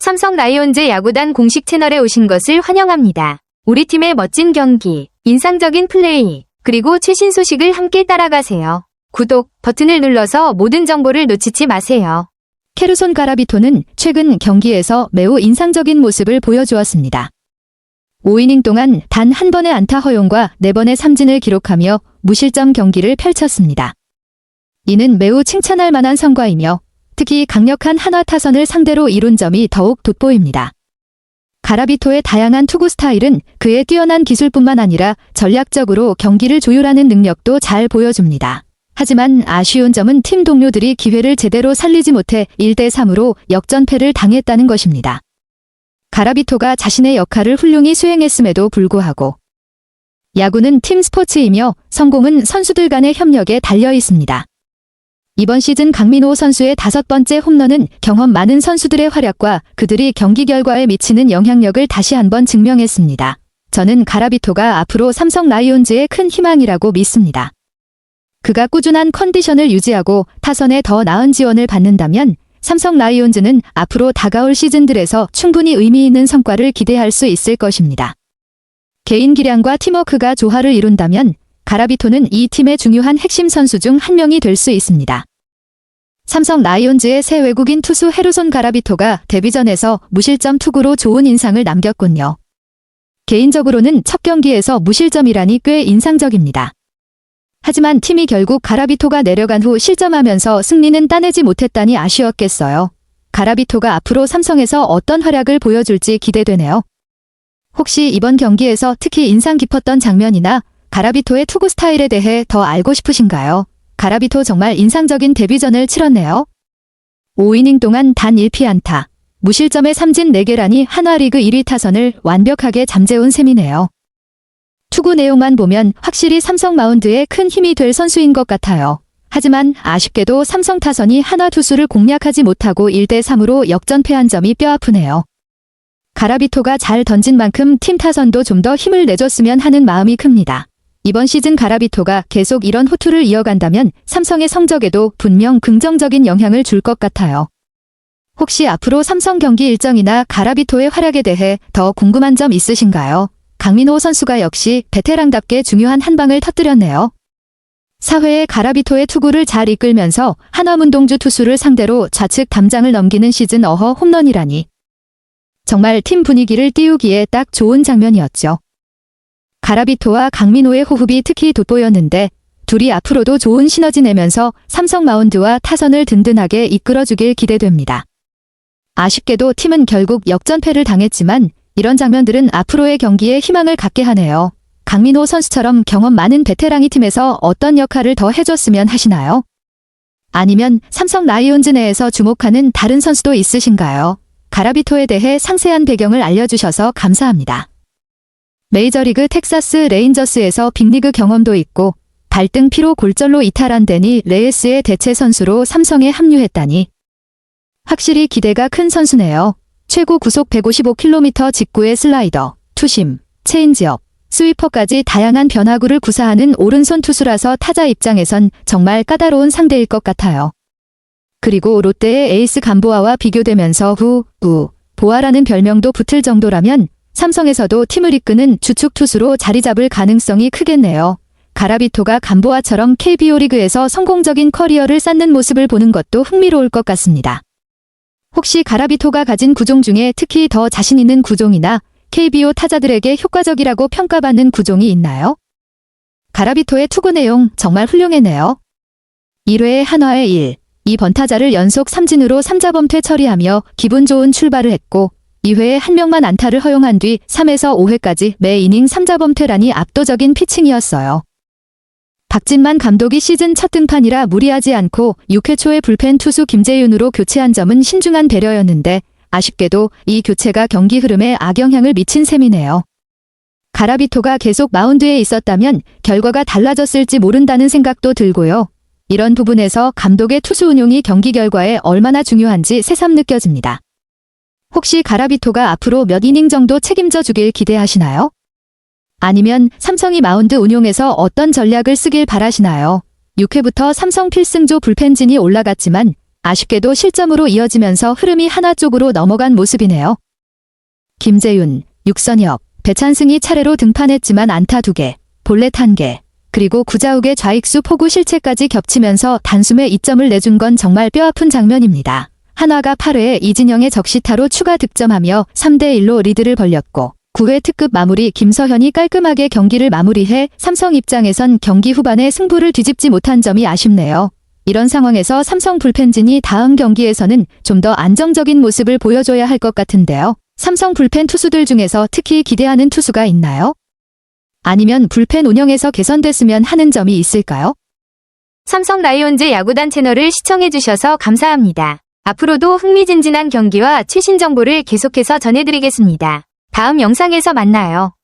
삼성 라이온즈 야구단 공식 채널에 오신 것을 환영합니다. 우리 팀의 멋진 경기, 인상적인 플레이, 그리고 최신 소식을 함께 따라가세요. 구독 버튼을 눌러서 모든 정보를 놓치지 마세요. 케르손 가라비토는 최근 경기에서 매우 인상적인 모습을 보여주었습니다. 5이닝 동안 단 한 번의 안타 허용과 4번의 삼진을 기록하며 무실점 경기를 펼쳤습니다. 이는 매우 칭찬할 만한 성과이며 특히 강력한 한화 타선을 상대로 이룬 점이 더욱 돋보입니다. 가라비토의 다양한 투구 스타일은 그의 뛰어난 기술뿐만 아니라 전략적으로 경기를 조율하는 능력도 잘 보여줍니다. 하지만 아쉬운 점은 팀 동료들이 기회를 제대로 살리지 못해 1대3으로 역전패를 당했다는 것입니다. 가라비토가 자신의 역할을 훌륭히 수행했음에도 불구하고 야구는 팀 스포츠이며 성공은 선수들 간의 협력에 달려 있습니다. 이번 시즌 강민호 선수의 다섯 번째 홈런은 경험 많은 선수들의 활약과 그들이 경기 결과에 미치는 영향력을 다시 한번 증명했습니다. 저는 가라비토가 앞으로 삼성 라이온즈의 큰 희망이라고 믿습니다. 그가 꾸준한 컨디션을 유지하고 타선에 더 나은 지원을 받는다면 삼성 라이온즈는 앞으로 다가올 시즌들에서 충분히 의미 있는 성과를 기대할 수 있을 것입니다. 개인 기량과 팀워크가 조화를 이룬다면 가라비토는 이 팀의 중요한 핵심 선수 중 한 명이 될 수 있습니다. 삼성 라이온즈의 새 외국인 투수 헤르손 가라비토가 데뷔전에서 무실점 투구로 좋은 인상을 남겼군요. 개인적으로는 첫 경기에서 무실점이라니 꽤 인상적입니다. 하지만 팀이 결국 가라비토가 내려간 후 실점하면서 승리는 따내지 못했다니 아쉬웠겠어요. 가라비토가 앞으로 삼성에서 어떤 활약을 보여줄지 기대되네요. 혹시 이번 경기에서 특히 인상 깊었던 장면이나 가라비토의 투구 스타일에 대해 더 알고 싶으신가요? 가라비토 정말 인상적인 데뷔전을 치렀네요. 5이닝 동안 단 1피안타, 무실점의 삼진 4개라니 한화리그 1위 타선을 완벽하게 잠재운 셈이네요. 투구 내용만 보면 확실히 삼성 마운드에 큰 힘이 될 선수인 것 같아요. 하지만 아쉽게도 삼성 타선이 한화 투수를 공략하지 못하고 1대3으로 역전패한 점이 뼈아프네요. 가라비토가 잘 던진 만큼 팀 타선도 좀 더 힘을 내줬으면 하는 마음이 큽니다. 이번 시즌 가라비토가 계속 이런 호투를 이어간다면 삼성의 성적에도 분명 긍정적인 영향을 줄 것 같아요. 혹시 앞으로 삼성 경기 일정이나 가라비토의 활약에 대해 더 궁금한 점 있으신가요? 강민호 선수가 역시 베테랑답게 중요한 한 방을 터뜨렸네요. 사회의 가라비토의 투구를 잘 이끌면서 한화문동주 투수를 상대로 좌측 담장을 넘기는 시즌 어허 홈런이라니. 정말 팀 분위기를 띄우기에 딱 좋은 장면이었죠. 가라비토와 강민호의 호흡이 특히 돋보였는데 둘이 앞으로도 좋은 시너지 내면서 삼성 마운드와 타선을 든든하게 이끌어주길 기대됩니다. 아쉽게도 팀은 결국 역전패를 당했지만 이런 장면들은 앞으로의 경기에 희망을 갖게 하네요. 강민호 선수처럼 경험 많은 베테랑이 팀에서 어떤 역할을 더 해줬으면 하시나요? 아니면 삼성 라이온즈 내에서 주목하는 다른 선수도 있으신가요? 가라비토에 대해 상세한 배경을 알려주셔서 감사합니다. 메이저리그 텍사스 레인저스에서 빅리그 경험도 있고 발등 피로 골절로 이탈한 데니 레이스의 대체 선수로 삼성에 합류했다니 확실히 기대가 큰 선수네요. 최고 구속 155km 직구의 슬라이더, 투심, 체인지업, 스위퍼까지 다양한 변화구를 구사하는 오른손 투수라서 타자 입장에선 정말 까다로운 상대일 것 같아요. 그리고 롯데의 에이스 간보아와 비교되면서 후, 우, 보아라는 별명도 붙을 정도라면 삼성에서도 팀을 이끄는 주축 투수로 자리 잡을 가능성이 크겠네요. 가라비토가 간보아처럼 KBO 리그에서 성공적인 커리어를 쌓는 모습을 보는 것도 흥미로울 것 같습니다. 혹시 가라비토가 가진 구종 중에 특히 더 자신 있는 구종이나 KBO 타자들에게 효과적이라고 평가받는 구종이 있나요? 가라비토의 투구 내용 정말 훌륭했네요. 1회에 한화의 1, 2번 타자를 연속 삼진으로 3자범퇴 처리하며 기분 좋은 출발을 했고 2회에 한 명만 안타를 허용한 뒤 3에서 5회까지 매 이닝 3자범퇴라니 압도적인 피칭이었어요. 박진만 감독이 시즌 첫 등판이라 무리하지 않고 6회 초에 불펜 투수 김재윤으로 교체한 점은 신중한 배려였는데 아쉽게도 이 교체가 경기 흐름에 악영향을 미친 셈이네요. 가라비토가 계속 마운드에 있었다면 결과가 달라졌을지 모른다는 생각도 들고요. 이런 부분에서 감독의 투수 운용이 경기 결과에 얼마나 중요한지 새삼 느껴집니다. 혹시 가라비토가 앞으로 몇 이닝 정도 책임져 주길 기대하시나요? 아니면 삼성이 마운드 운용에서 어떤 전략을 쓰길 바라시나요? 6회부터 삼성 필승조 불펜진이 올라갔지만 아쉽게도 실점으로 이어지면서 흐름이 하나 쪽으로 넘어간 모습이네요. 김재윤, 육선혁, 배찬승이 차례로 등판했지만 안타 2개, 볼넷 1개, 그리고 구자욱의 좌익수 포구 실책까지 겹치면서 단숨에 2점을 내준 건 정말 뼈아픈 장면입니다. 한화가 8회에 이진영의 적시타로 추가 득점하며 3대1로 리드를 벌렸고 9회 특급 마무리 김서현이 깔끔하게 경기를 마무리해 삼성 입장에선 경기 후반에 승부를 뒤집지 못한 점이 아쉽네요. 이런 상황에서 삼성 불펜진이 다음 경기에서는 좀 더 안정적인 모습을 보여줘야 할 것 같은데요. 삼성 불펜 투수들 중에서 특히 기대하는 투수가 있나요? 아니면 불펜 운영에서 개선됐으면 하는 점이 있을까요? 삼성 라이온즈 야구단 채널을 시청해주셔서 감사합니다. 앞으로도 흥미진진한 경기와 최신 정보를 계속해서 전해드리겠습니다. 다음 영상에서 만나요.